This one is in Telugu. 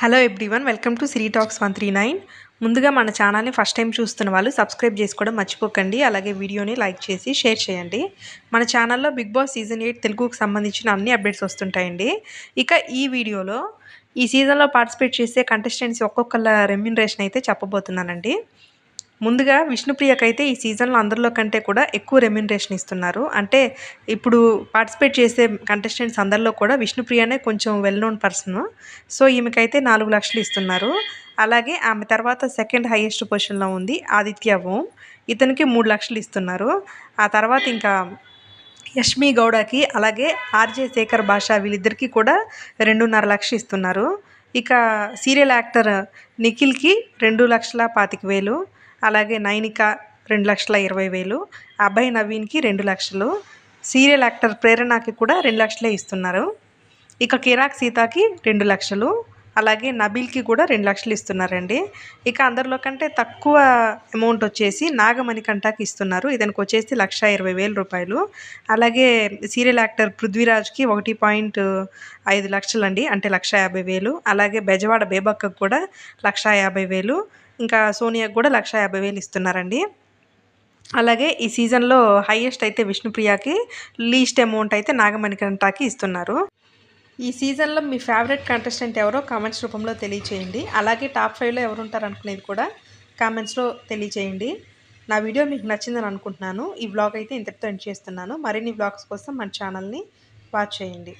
Hello everyone welcome to Siri talks one three nine ముందుగా మన ఛానల్ని ఫస్ట్ టైం చూస్తున్న వాళ్ళు సబ్స్క్రైబ్ చేసుకోవడం మర్చిపోకండి. అలాగే వీడియోని లైక్ చేసి షేర్ చేయండి. మన ఛానల్లో బిగ్ బాస్ సీజన్ ఎయిట్ తెలుగుకు సంబంధించిన అన్ని అప్డేట్స్ వస్తుంటాయండి. ఇక ఈ వీడియోలో ఈ సీజన్లో పార్టిసిపేట్ చేసే కంటెస్టెంట్స్ ఒక్కొక్కళ్ళ రెమ్యునరేషన్ అయితే చెప్పబోతున్నానండి. ముందుగా విష్ణుప్రియకైతే ఈ సీజన్లో అందరిలో కంటే కూడా ఎక్కువ రెమ్యునరేషన్ ఇస్తున్నారు. అంటే ఇప్పుడు పార్టిసిపేట్ చేసే కంటెస్టెంట్స్ అందరిలో కూడా విష్ణుప్రియనే కొంచెం వెల్ నోన్ పర్సన్ సో ఈమెకైతే నాలుగు లక్షలు ఇస్తున్నారు. అలాగే ఆమె తర్వాత సెకండ్ హైయెస్ట్ పొజిషన్లో ఉంది ఆదిత్య ఓం. ఇతనికి మూడు లక్షలు ఇస్తున్నారు. ఆ తర్వాత ఇంకా యష్మి గౌడకి అలాగే ఆర్జే శేఖర్ భాష వీళ్ళిద్దరికీ కూడా రెండున్నర లక్షలు ఇస్తున్నారు. ఇక సీరియల్ యాక్టర్ నిఖిల్కి రెండు లక్షల పాతిక వేలు. అలాగే నైనిక రెండు లక్షల ఇరవై వేలు అభయ్ నవీన్కి రెండు లక్షలు సీరియల్ యాక్టర్ ప్రేరణకి కూడా రెండు లక్షలే ఇస్తున్నారు. ఇక కిరాక్ సీతాకి రెండు లక్షలు అలాగే నబీల్కి కూడా రెండు లక్షలు ఇస్తున్నారండి. ఇక అందరిలో కంటే తక్కువ అమౌంట్ వచ్చేసి నాగమణికంఠకి ఇస్తున్నారు. ఇతనికి వచ్చేసి లక్ష ఇరవై వేల రూపాయలు. అలాగే సీరియల్ యాక్టర్ పృథ్వీరాజ్కి ఒకటి పాయింట్ ఐదు లక్షలండి అంటే లక్ష యాభై వేలు. అలాగే బెజవాడ బేబక్కకు కూడా లక్ష యాభై వేలు. ఇంకా సోనియాకు కూడా లక్ష యాభై వేలు ఇస్తున్నారండి. అలాగే ఈ సీజన్లో హైయెస్ట్ అయితే విష్ణుప్రియకి లీస్ట్ అమౌంట్ అయితే నాగమణికంఠకి ఇస్తున్నారు. ఈ సీజన్లో మీ ఫేవరెట్ కంటెస్టెంట్ ఎవరో కామెంట్స్ రూపంలో తెలియచేయండి. అలాగే టాప్ ఫైవ్లో ఎవరు ఉంటారనుకునేది కూడా కామెంట్స్లో తెలియచేయండి. నా వీడియో మీకు నచ్చిందని అనుకుంటున్నాను. ఈ బ్లాగ్ అయితే ఇంతటితో ఎండ్ చేస్తున్నాను. మరిన్ని బ్లాగ్స్ కోసం మన ఛానల్ని వాచ్ చేయండి.